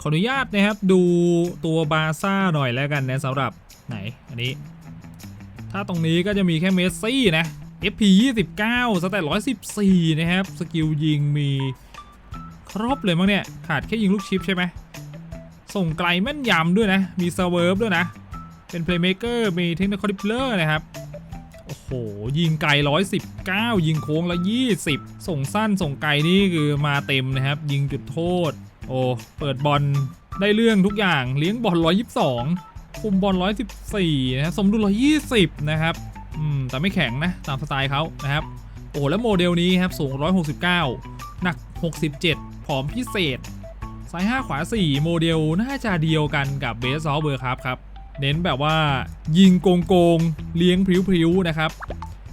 ขออนุญาตนะครับดูตัวบาซ่าหน่อยแล้วกันนะสำหรับไหนอันนี้ ถ้าตรงนี้ก็จะมีแค่เมสซี่นะ FP 29สแตท114 นะครับ สกิลยิงมีครบเลยมั้งเนี่ย ขาดแค่ยิงลูกชิปใช่ไหมส่งไกลแม่นยำด้วยนะ มีเซเวิร์ฟด้วยนะ เป็นเพลย์เม k เกอร์มีเทคนิคอลดิปเลอร์นะครับ โอ้โห ยิงไกล 119 ยิงโค้งละ 20 ส่งสั้นส่งไกลนี่คือมาเต็มนะครับ ยิงจุดโทษ โอ้เปิดบอลได้เรื่องทุกอย่างเลี้ยงบอล122 คุมบอล114นะครับสมดุล120 นะครับอืมแต่ไม่แข็งนะตามสไตล์เขานะครับ โอ้แล้วโมเดลนี้ครับสูง 169 หนัก 67 ผอมพิเศษซ้าย 5 ขวา 4 โมเดลน่าจะเดียวกันกับเบสซอลเบอร์ครับครับ เน้นแบบว่ายิงโกงโกงๆเลี้ยงพริ้วๆนะครับ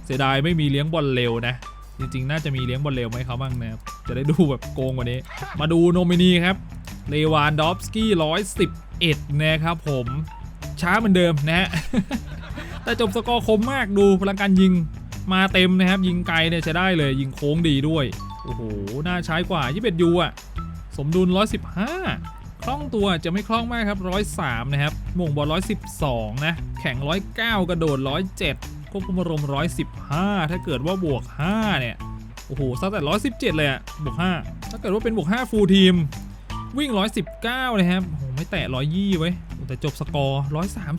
เสียดายไม่มีเลี้ยงบอลเร็วนะ จริงๆ น่าจะมีเลี้ยงบอลเร็วไหมเขาบ้างนะครับ จะได้ดูแบบโกงกว่านี้ มาดูโนมินีครับ เลวานดอฟสกี้111นะครับผม ช้าเหมือนเดิมนะฮะ แต่จบสกอร์คมมากดูพลังการยิงมาเต็มนะครับ ยิงไกลเนี่ยใช้ได้เลยยิงโค้งดีด้วย โอ้โห น่าใช้กว่า21ยูอะ สมดุล 115 คล่องตัวจะไม่คล่องมากครับ 103 นะครับหม่งบอล112 นะ แข็ง 109 กระโดด 107 ควบคุมอารมณ์115 ถ้าเกิดว่าบวก 5 เนี่ย โอ้โหซัดแต่ 117 เลยอะบวก 5 ถ้าเกิดว่าเป็นบวก 5 ฟูลทีม วิ่ง 119 นะครับโอ้โหไม่แตะ 120 ไว้ แต่จบสกอร์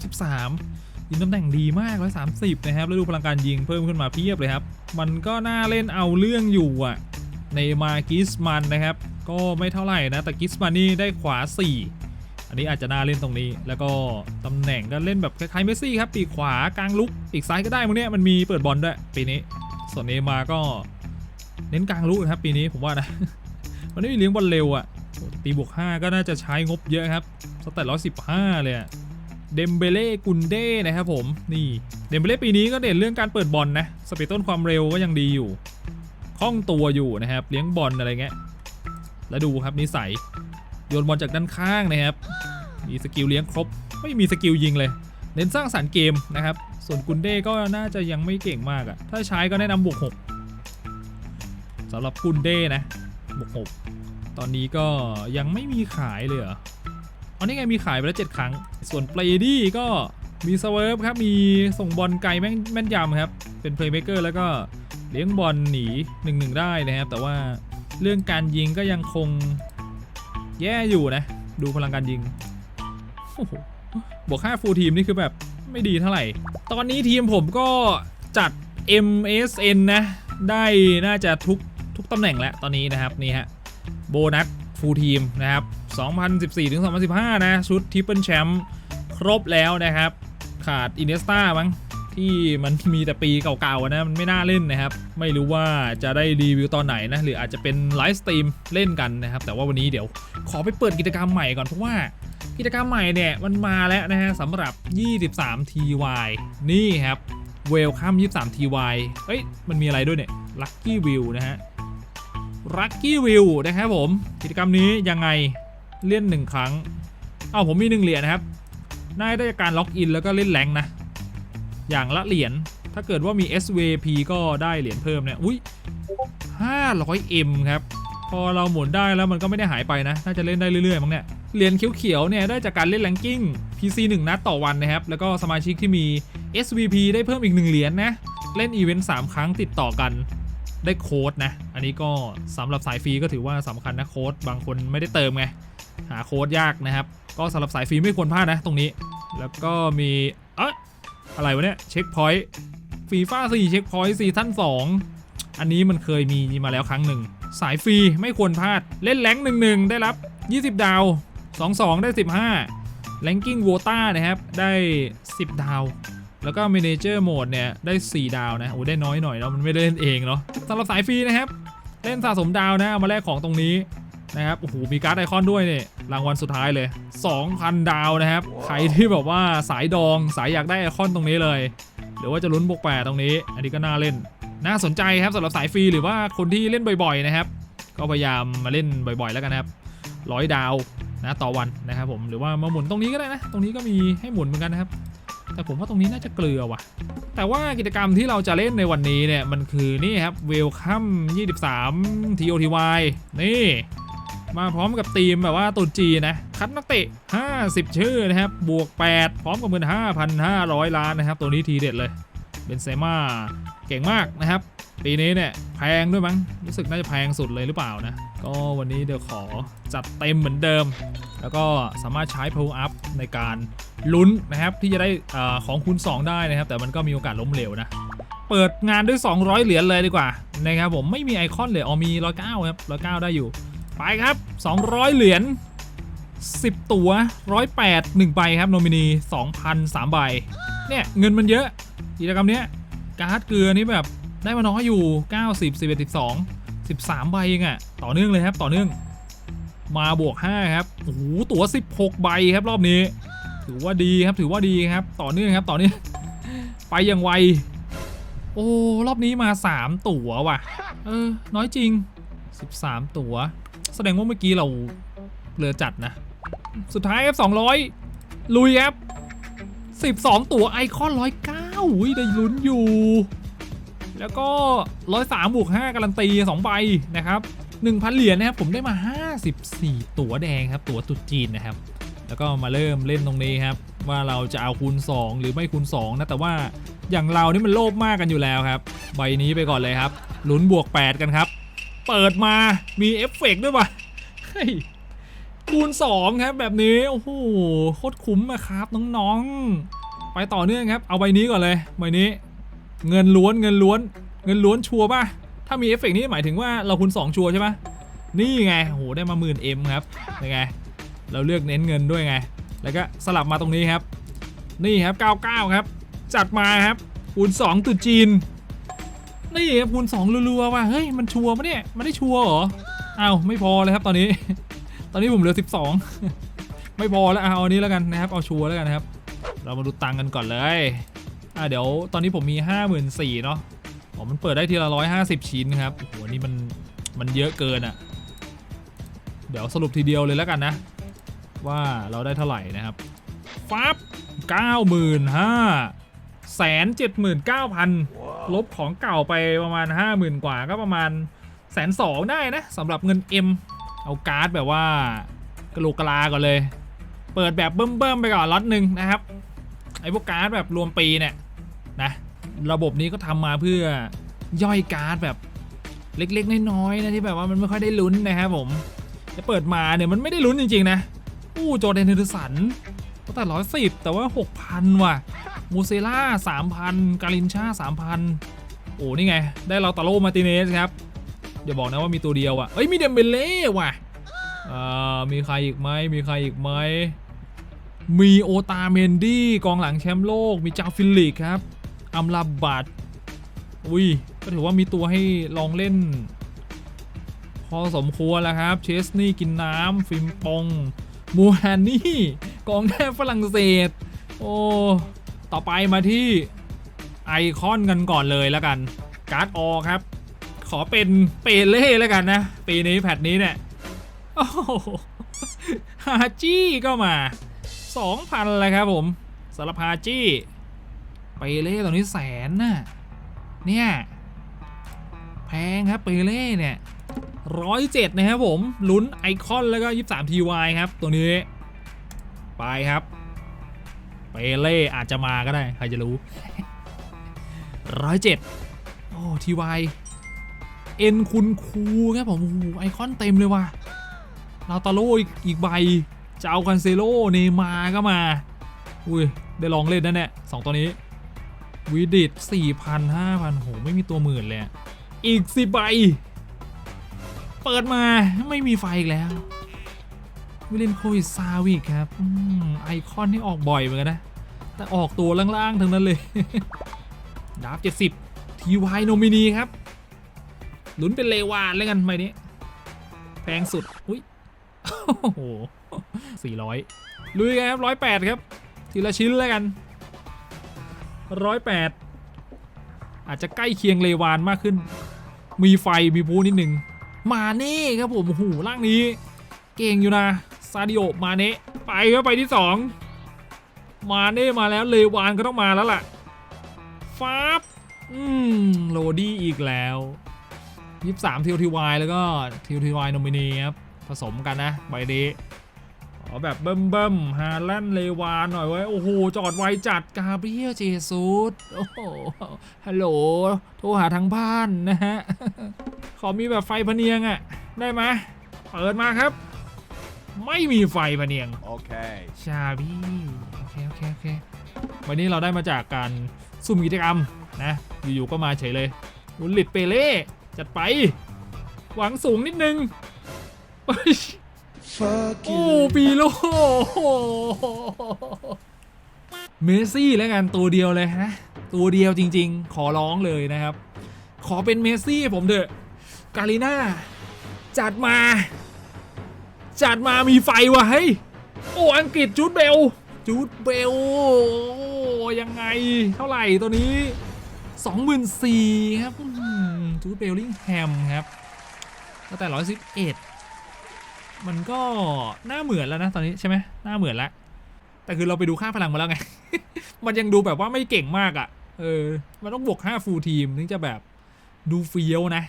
133 ยิงตำแหน่งดีมาก 130 นะครับ แล้วดูพลังการยิงเพิ่มขึ้นมาเพียบเลยครับ มันก็น่าเล่นเอาเรื่องอยู่อะในมากิสมันนะครับ ก็ไม่เท่าไหร่นะ แต่กิสมันนี่ได้ขวา 4 อันนี้อาจจะน่าเล่นตรงนี้ แล้วก็ตำแหน่งก็เล่นแบบคล้ายๆเมสซี่ครับปีกขวากลางลุกปีกซ้ายก็ได้มั้งเนี่ยมันมีเปิดบอลด้วยปีนี้ ส่วนเนมาก็เน้นกลางลุกครับปีนี้ผมว่านะ มันไม่มีเลี้ยงบอลเร็วอะ่ะตีบวก5ก็น่าจะใช้งบเยอะครับสแตทร้อยสิบห้าเลยอะเดมเบเล่กุนเด้นะครับผมนี่เดมเบเล่ปีนี้ก็เด่นเรื่องการเปิดบอลนะสปีดต้นความเร็วก็ยังดีอยู่คล่องตัวอยู่นะครับเลี้ยงบอลอะไรเงี้ยแล้วดูครับนิสัย โยนบอลจากด้านข้างนะครับ มีสกิลเลี้ยงครบ ไม่มีสกิลยิงเลย เน้นสร้างสรรค์เกมนะครับ ส่วนกุนเด้ก็น่าจะยังไม่เก่งมากอะถ้าใช้ก็แนะนำบวก6สำหรับกุนเด้นะบวก6ตอนนี้ก็ยังไม่มีขายเลยเหรออันนี้ไงมีขายไปแล้ว7ครั้ง ส่วนเปรดี้ก็มีสเวิร์ฟครับ มีส่งบอลไกลแม่นแม่นยำครับ เป็นเพลย์เม k เกอร์แล้วก็เลี้ยงบอลหนี1นึได้นะครับ แต่ว่าเรื่องการยิงก็ยังคง แย่อยู่นะ ดูพลังการยิงโอ้โหบวก5ฟูลทีมนี่คือแบบไม่ดีเท่าไหร่ ตอนนี้ทีมผมก็จัด MSN นะ ได้น่าจะทุกทุกตำแหน่งแล้วตอนนี้นะครับนี่ฮะโบนัสฟูลทีมนะครับ 2014ถึง2015 นะ ชุดทิปเปิลแชมป์ครบแล้วนะครับ ขาดอินเนสตามั้ง ที่มันมีแต่ปีเก่าๆนะมันไม่น่าเล่นนะครับ ไม่รู้ว่าจะได้รีวิวตอนไหนนะหรืออาจจะเป็นไลฟ์สตรีมเล่นกันนะครับ แต่ว่าวันนี้เดี๋ยวขอไปเปิดกิจกรรมใหม่ก่อนเพราะว่ากิจกรรมใหม่เนี่ยมันมาแล้วนะฮะสำหรับ 23 TY นี่ครับเวลคัม23 TY เฮ้ยมันมีอะไรด้วยเนี่ย Lucky View นะฮะ Lucky View นะครับผมกิจกรรมนี้ยังไงเล่นหนึ่งครั้ง เอ้าผมมีหนึ่งเหรียญนะครับได้ได้จากการล็อกอินแล้วก็เล่นแรงนะ อย่างละเหรียญ ถ้าเกิดว่ามี SVP ก็ได้เหรียญเพิ่มเนี่ยอุ้ย 500M ครับ พอเราหมุนได้แล้วมันก็ไม่ได้หายไปนะ น่าจะเล่นได้เรื่อยๆมั้งเนี่ย เหรียญเขียวๆเนี่ยได้จากการเล่นแรงกิ้ง PC 1 นัดต่อวันนะครับ แล้วก็สมาชิกที่มี SVP ได้เพิ่มอีก 1 เหรียญนะเล่นอีเวนต์3ครั้งติดต่อกันได้โค้ดนะ อันนี้ก็สำหรับสายฟรีก็ถือว่าสำคัญนะโค้ดบางคนไม่ได้เติมไง หาโค้ดยากนะครับ ก็สำหรับสายฟรีไม่ควรพลาดนะตรงนี้ แล้วก็มี เอ๊ะ อะไรวะเนี่ยเช็คพอยต์ฟีฟ่า4เช็คพอยต์ซีซั่น2อันนี้มันเคยมีมาแล้วครั้งหนึ่ง สายฟรีไม่ควรพลาด เล่นแรงหนึ่งหนึ่งได้รับ 20 ดาว 22 ได้ 15แรงกิ้งโวต้านะครับ ได้ 10 ดาว แล้วก็ Manager Mode เนี่ย ได้ 4 ดาวนะ โอ้ได้น้อยหน่อยแล้วมันไม่ได้เล่นเองเนาะสำหรับสายฟรีนะครับ เล่นสะสมดาวนะ เอามาแลกของตรงนี้ นะครับโอ้โหมีการ์ดไอคอนด้วยเนี่ยรางวัลสุดท้ายเลย 2,000 ดาวนะครับ ใครที่แบบว่าสายดองสายอยากได้ไอคอนตรงนี้เลย หรือว่าจะลุ้นบวกแปดตรงนี้ อันนี้ก็น่าเล่น น่าสนใจครับสำหรับสายฟรีหรือว่าคนที่เล่นบ่อยๆนะครับ ก็พยายามมาเล่นบ่อยๆ แล้วกันนะครับร้อยดาวนะต่อวันนะครับผมหรือว่ามาหมุนตรงนี้ก็ได้นะตรงนี้ก็มีให้หมุนเหมือนกันนะครับ แต่ผมว่าตรงนี้น่าจะเกลือว่ะ แต่ว่ากิจกรรมที่เราจะเล่นในวันนี้เนี่ยมันคือนี่ครับเวลคัม23 TOTY นี่ มาพร้อมกับทีมแบบว่าตุนจีนะ คัดนักเตะ 50 ชื่อนะครับ บวก 8 พร้อมกับเงิน 5,500 ล้านนะครับ ตัวนี้ทีเด็ดเลยเบนเซม่าเก่งมากนะครับ ปีนี้เนี่ยแพงด้วยมั้ง รู้สึกน่าจะแพงสุดเลยหรือเปล่านะ ก็วันนี้เดี๋ยวขอจัดเต็มเหมือนเดิม แล้วก็สามารถใช้ pull up ในการลุ้นนะครับ ที่จะได้อของคูณ2 ได้นะครับ แต่มันก็มีโอกาสล้มเหลวนะเปิดงานด้วย 200 เหรียญเลยดีกว่านะครับผมไม่มีไอคอนเลยอ๋อมี 109 ครับ 109 ได้อยู่ ไปครับ 200 เหรียญ10 ตัว 108 1 ใบครับ โนมินี 2,000 3 ใบ เนี่ย เงินมันเยอะกิจกรรมเนี้ยการ์ดเกลือนี่แบบได้มาน้อยอยู่ 90 11 12 13 ใบเองอะต่อเนื่องเลยครับต่อเนื่อง มาบวก 5 ครับโอ้โหตั๋ว 16 ใบครับรอบนี้ ถือว่าดีครับถือว่าดีครับ ต่อเนื่องครับต่อเนื่องไปอย่างไว โอ้รอบนี้มา 3 ตั๋วว่ะ เออ น้อยจริง 13 ตั๋ว แสดงว่าเมื่อกี้เราเรือจัดนะ สุดท้ายครับ200ลุยครับ 12 ตัวไอคอน109อุ้ยได้ลุ้นอยู่ แล้วก็ 103บวก5การันตี 2 ใบนะครับ 1,000 เหรียญนะครับ ผมได้มา 54 ตั๋วแดงครับ ตั๋วตุดจีนนะครับ แล้วก็มาเริ่มเล่นตรงนี้ครับ ว่าเราจะเอาคูณ 2 หรือไม่คูณ 2 นะ แต่ว่าอย่างเรานี่มันโลภมากกันอยู่แล้วครับ ใบนี้ไปก่อนเลยครับลุ้นบวก 8 กันครับ เปิดมามีเอฟเฟกต์ด้วยว่ะเฮ้ยคูณ 2 ครับแบบนี้ โอ้โหโคตรคุ้มอะครับ น้องๆ ไปต่อเนื่องครับ เอาใบนี้ก่อนเลยใบนี้ เงินล้วนเงินล้วน เงินล้วนชัวร์ป่ะ ถ้ามีเอฟเฟกต์นี้หมายถึงว่าเราคูณ 2 ชัวร์ใช่ปะนี่ไงโหได้มาหมื่นเอ็มครับยังไง เราเลือกเน้นเงินด้วยไง แล้วก็สลับมาตรงนี้ครับ นี่ครับ 99 ครับ จัดมาครับคูณ2ตุดจีน นี่ครับคูณ2รัวๆว่ะเฮ้ยมันชัวร์ปะเนี่ยมันได้ชัวร์เหรออ้าวไม่พอเลยครับตอนนี้ ตอนนี้ผมเหลือ 12 ไม่พอแล้วเอาอันนี้แล้วกันนะครับเอาชัวร์แล้วกันนะครับ เรามาดูตังกันก่อนเลยอ่าเดี๋ยวตอนนี้ผมมี 54,000เนาะอ๋อมันเปิดได้ทีละ150 ชิ้นครับโอ้โหนี่มันมันเยอะเกินอะ่ะ เดี๋ยวสรุปทีเดียวเลยแล้วกันนะ ว่าเราได้เท่าไหร่นะครับฟับ95,000แสนเจ็ดหมื่นเก้าพัน ลบของเก่าไปประมาณ 50,000 กว่าก็ประมาณแสนสองได้นะสำหรับเงิน M เอาการ์ดแบบว่ากระโหลกกะลาก่อนเลย เปิดแบบเบิ่มๆไปก่อนล็อตหนึ่งนะครับไอ้พวกการ์ดแบบรวมปีเนี่ยนะระบบนี้ก็ทำมาเพื่อย่อยการ์ดแบบเล็กๆน้อยๆนะที่แบบว่ามันไม่ค่อยได้ลุ้นนะครับผมจะเปิดมาเนี่ยมันไม่ได้ลุ้นจริงๆนะอู้โจเดนเฮนเดอร์สันตั้งแต่ร้อยสิบแต่ว่า6,000ว่ะ มูเซล่า3,000กาลินชา3,000โอ้นี่ไง ได้เราตาโลมาติเนสครับอย่าบอกนะว่ามีตัวเดียวอะเอ้ยมีเดมเบเล่ว่ะอ่อมีใครอีกไหมมีใครอีกไหมมีโอตาเมนดี้กองหลังแชมป์โลก มีจาฟิลิกครับอัมลาบัตอุ้ยก็ถือว่ามีตัวให้ลองเล่น พอสมควรแล้วครับ เชสนี่กินน้ำฟิมปองมูฮานี่กองแทพฝรั่งเศส โอ้ ต่อไปมาที่ไอคอนกันก่อนเลยแล้วกัน การ์ดออครับ ขอเป็นเปเล่แล้วกันนะ ปีนี้แพทนี้เนี่ยโอ้ฮาจี้ก็มา 2,000เลยครับผมสารพาจี้ เปเล่ตอนนี้แสนน่ะเนี่ยแพงครับเปเล่เนี่ยร้อยเจ็ดนะครับผมลุ้นไอคอนแล้วก็23 TY ครับ ตัวนี้ ไปครับ เปเล่อาจจะมาก็ได้ ใครจะรู้ร้อยเจ็ดโอ้ TY เอ็นคุณคูครับผมโอ้ไอคอนเต็มเลยว่ะลาตาโลอีกใบจะเอากันเซโลเนมาก็มา อุ้ย ได้ลองเล่นนั่นแหละสองตัวนี้ วิดิตสี่พันห้าพันโห ไม่มีตัวหมื่นเลยอะอีกสิบใบ เปิดมาไม่มีไฟอีกแล้ว วิลเลนโควิดซาวิกครับอไอคอนที่ออกบ่อยเหมือนกันนะ แต่ออกตัวล่างๆทั้งนั้นเลย ดาบเจ็ดสิบทีวายโนมินีครับลุ้นเป็นเลวานแล้วกันใบนี้ แพงสุด อุ้ย โอ้โหสี่ร้อยลุยกันครับร้อยแปดครับ ทีละชิ้นแล้วกันร้อยแปดอาจจะใกล้เคียงเลวานมากขึ้น มีไฟมีพูนิดหนึ่งมาเน่ครับผมโอ้โหร่างนี้ เก่งอยู่นะาดิโอมาเน่ไปครับไปที่สองมาเน่มาแล้วเลวานก็ต้องมาแล้วล่ะฟ้าบอืมโรดี้อีกแล้ว23ทีวทีวายแล้วก็ทีวทีวายโนมินีครับผสมกันนะใบนี้ขอแบบเบิ่มเบิ่มฮาแลนเลวานหน่อยไว้โอ้โหจอดไวจัดกาเบรียลเจซุสโอ้โหฮัลโหลโทรหาทางบ้านนะฮะ ขอมีแบบไฟพเนียงอะ่ะ ได้ไหมเปิดมาครับ ไม่มีไฟพะเนียง Okay. ชาบี้โอเคโอเคโอเควันนี้เราได้มาจากการสุ่มกิจกรรมนะอยู่ๆก็มาเฉยเลยอุลิตเปเล่จัดไป หวังสูงนิดนึงเฮ้ย Fuck โอ้ปีโลเมสซี่แล้วกันตัวเดียวเลยฮะตัวเดียวจริง ๆ ขอร้องเลยนะครับ ขอเป็นเมสซี่ผมเถอะกาลิน่าจัดมา จัดมามีไฟว่ะเฮ้ยโอ้อังกฤษจูดเบลจูดเบลอ้ยังไงเท่าไหร่ตัวนี้ 24,000ครับจูดเบลลิงแฮมครับตั้งแต่111 มันก็หน้าเหมือนแล้วนะตอนนี้ใช่ไหมหน้าเหมือนแล้วแต่คือเราไปดูค่าพลังมาแล้วไง มันยังดูแบบว่าไม่เก่งมากอะ่ะ เออ มันต้องบวก5ฟูลทีมถึงจะแบบดูเฟี้ยวนะ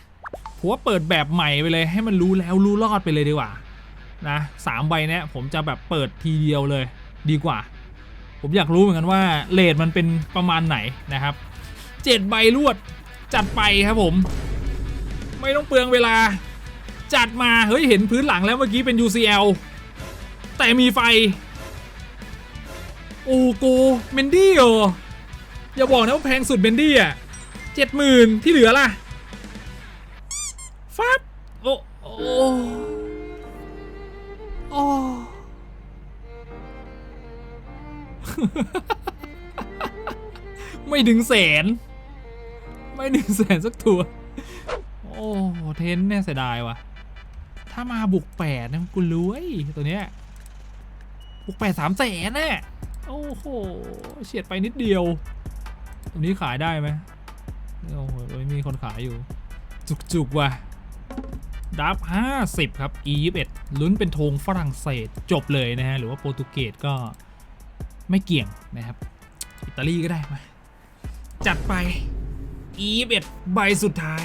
ผมว่าเปิดแบบใหม่ไปเลยให้มันรู้แล้วรู้รอดไปเลยดีกว่า นะสามใบเนี้ยผมจะแบบเปิดทีเดียวเลยดีกว่า ผมอยากรู้เหมือนกันว่าเลทมันเป็นประมาณไหนนะครับเจ็ดใบรวดจัดไปครับผม ไม่ต้องเปลืองเวลา จัดมาเฮ้ยเห็นพื้นหลังแล้วเมื่อกี้เป็น UCL แต่มีไฟ โอ้โกเมนดี้เหรออย่าบอกนะว่าแพงสุดเมนดี้อะเจ็ดหมื่นที่เหลือล่ะ ฟับ โอ้โอ้ โอ้ไม่ถึงแสน ไม่ถึงแสนสักตัว โอ้เทนเนี่ยเสียดายว่ะ ถ้ามาบุกแปดนะกูรวยตัวเนี้ย บุกแปดสามแสนแน่โอ้โหเฉียดไปนิดเดียว ตัวนี้ขายได้ไหมโอ้โหไม่มีคนขายอยู่ จุกๆว่ะ ดับ50 ครับ E 21 ลุ้นเป็นธงฝรั่งเศสจบเลยนะฮะ หรือว่าโปรตุเกสก็ไม่เกี่ยงนะครับ อิตาลีก็ได้มา จัดไป E 21 ใบสุดท้าย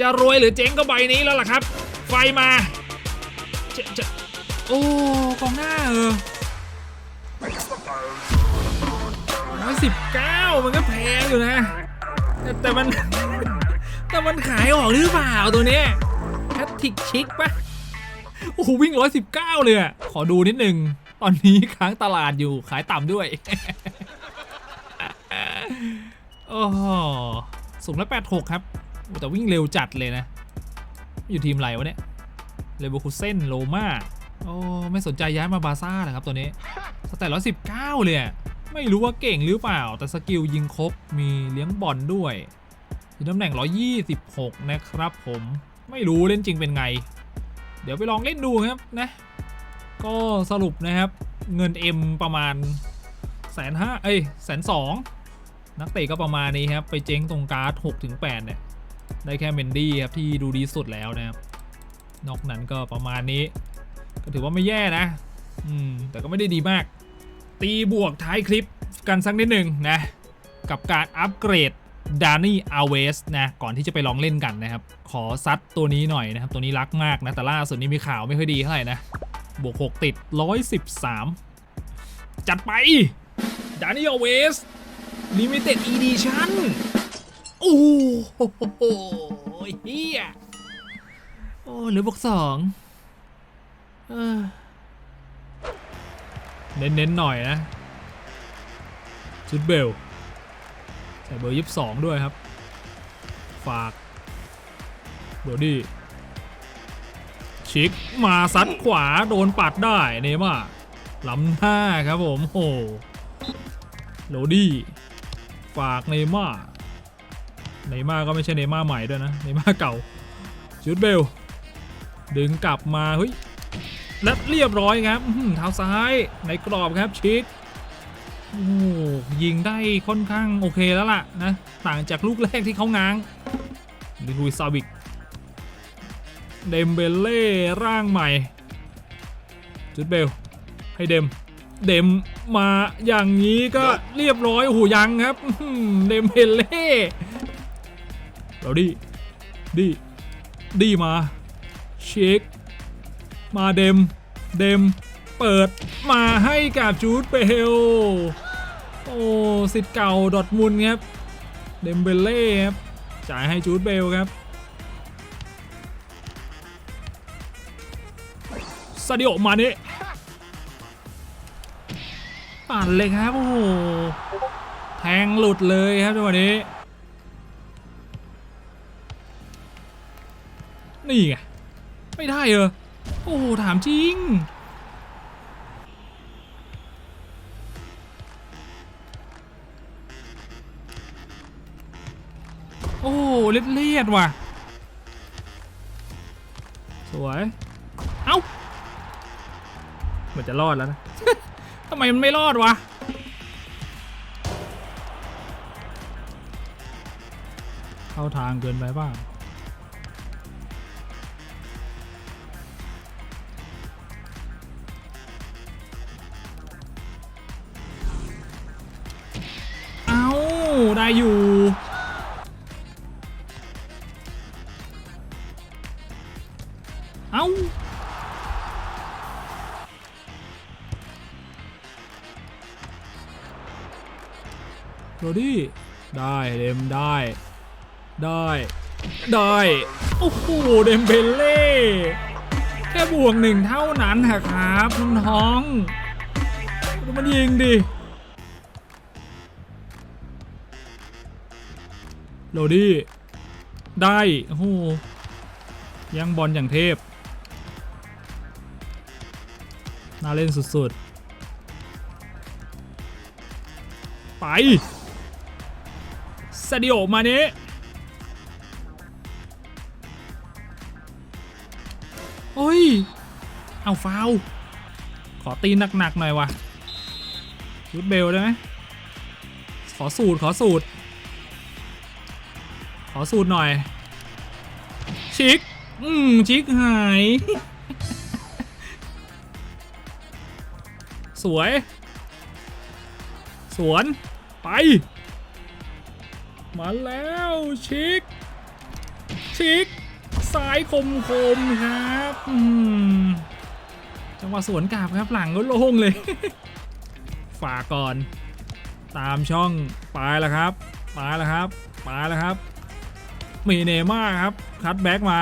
จะรวยหรือเจ๊งก็ใบนี้แล้วล่ะครับ ไฟมาจะจะโอ้กองหน้าเออร้อยสิบเก้ามันก็แพงอยู่นะ แต่แต่มันแต่มันขายออกหรือเปล่าตัวเนี้ แพทติกชิกปะโอ้โหวิ่งร้อยสิบเก้าเลยอะขอดูนิดนึง ตอนนี้ค้างตลาดอยู่ขายต่ำด้วย โอ้โหสูงแล้วแปดหกครับ แต่วิ่งเร็วจัดเลยนะ อยู่ทีมอะไรวะเนี่ย เลเวอร์คูเซนโลมาโอ้ไม่สนใจย้ายมาบาซ่าเหรอครับตัวนี้สแตทร้อยสิบเก้าเลยไม่รู้ว่าเก่งหรือเปล่า แต่สกิลยิงครบมีเลี้ยงบอลด้วยอยู่ตำแหน่ง 126 นะครับผม ไม่รู้เล่นจริงเป็นไง เดี๋ยวไปลองเล่นดูครับนะ ก็สรุปนะครับ เงิน M ประมาณแสนห้าเอ้ยแสนสองนักเตะก็ประมาณนี้ครับ ไปเจ๊งตรงการ์ด6ถึง8เนี่ย ได้แค่เมนดี้ครับ ที่ดูดีสุดแล้วนะครับ นอกนั้นก็ประมาณนี้ ก็ถือว่าไม่แย่นะ อืม แต่ก็ไม่ได้ดีมาก ตีบวกท้ายคลิปกันสักนิดหนึ่งนะ กับการอัปเกรด ดานี่อาเวสนะก่อนที่จะไปลองเล่นกันนะครับ ขอซัดตัวนี้หน่อยนะครับ ตัวนี้รักมากนะ แต่ล่าสุดนี้มีข่าวไม่ค่อยดีเท่าไหร่นะ บวก 6 ติด 113 จัดไปดานี่อาเวสลิมิเต็ดอีดิชั่นโอ้โหเฮียโอ้หลือบวกสองเน้นๆหน่อยนะชุดเบล ใส่เบอร์ยี่สองด้วยครับ ฝากเบอร์ดี้ชิกมาซัดขวาโดนปัดได้เนม่าล้ำหน้าครับผมโอ้โหลดี้ฝากเนม่าเนม่าก็ไม่ใช่เนม่าใหม่ด้วยนะเนม่าเก่าชุดเบล ดึงกลับมาเฮ้ยและเรียบร้อยครับเท้าซ้ายในกรอบครับชิก โอ้ยิงได้ค่อนข้างโอเคแล้วล่ะนะ ต่างจากลูกแรกที่เขาง้างลิลุยซาวิก เดมเบเล่ร่างใหม่ จุดเบล ให้เดม เดมมาอย่างนี้ก็เรียบร้อย โอ้โหยังครับ เดมเบเล่เราดีดีดีมา เช็ค มาเดม เดม เปิดมาให้กับจูดเบล โอ้สิทธิ์เก่าดอทมุนครับเดมเบเล่ครับจ่ายให้จูดเบลครับซาดิโอมานี่ปั่นเลยครับ โอ้โห แทงหลุดเลยครับจังหวะนี้ นี่ไง ไม่ได้เหรอ โอ้โห ถามจริง โอ้เลียดเลียดว่ะ สวย เอ้าเหมือนจะรอดแล้วนะทำไมมันไม่รอดวะเข้าทางเกินไปบ้างเอาได้อยู่ โรดี้ได้เดมได้ ได้ ได้ โอ้โหเดมเบลเล่แค่บวกหนึ่งเท่านั้นฮะครับน้องดูมันยิงดิโรดี้ได้โอ้โหยังบอลอย่างเทพน่าเล่นสุดๆ ไป ซาดิโอมาเนะโอ้ย เอาฟาวล์ขอตีหนักๆหน่อยวะชุดเบลได้ไหมขอสูตร ขอสูตร ขอสูตรหน่อย ชิคอืม ชิคหาย สวย สวน ไป มาแล้วชิคชิคสายคมคมครับจังหวะสวนกลับครับหลังก็โล่งเลย ฝากก่อน ตามช่องไปแล้วครับไปแล้วครับไปแล้วครับ มีเนม่าครับ คัดแบ็กมา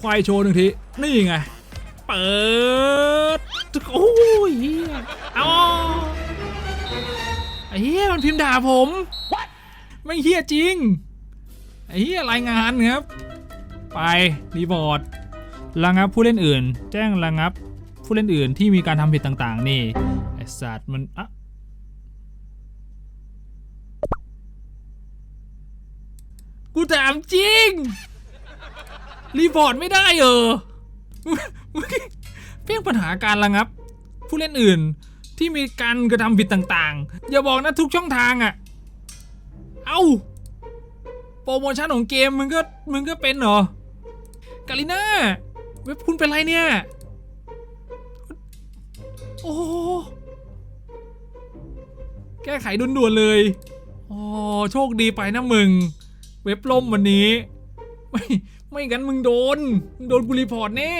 ควายโชว์หนึ่งที นี่ไง เปิด โอ้ยเหี้ยเอาไอ้เหี้ยมันพิมพ์ด่าผม ไม่เหี้ยจริงไอ้เหี้ยรายงานครับ ไปรีบอร์ดระงับผู้เล่นอื่น แจ้งระงับผู้เล่นอื่นที่มีการทำผิดต่างๆ นี่ไอ้สัตว์มันอะกูถามจริง รีพอร์ตไม่ได้เออเพียงปัญหาการระงับ ผู้เล่นอื่นที่มีการกระทำผิดต่างๆ อย่าบอกนะทุกช่องทางอะ่ะ เอ้า โปรโมชั่นของเกมมึงก็มึงก็เป็นเหรอกาลิน่าเว็บคุณเป็นไรเนี่ย โอ้แก้ไขด่วนๆเลยโอ้โชคดีไปนะมึง เว็บล่มวันนี้ ไม่ ไม่งั้นมึงโดนมึงโดนกูรีพอร์ตแน่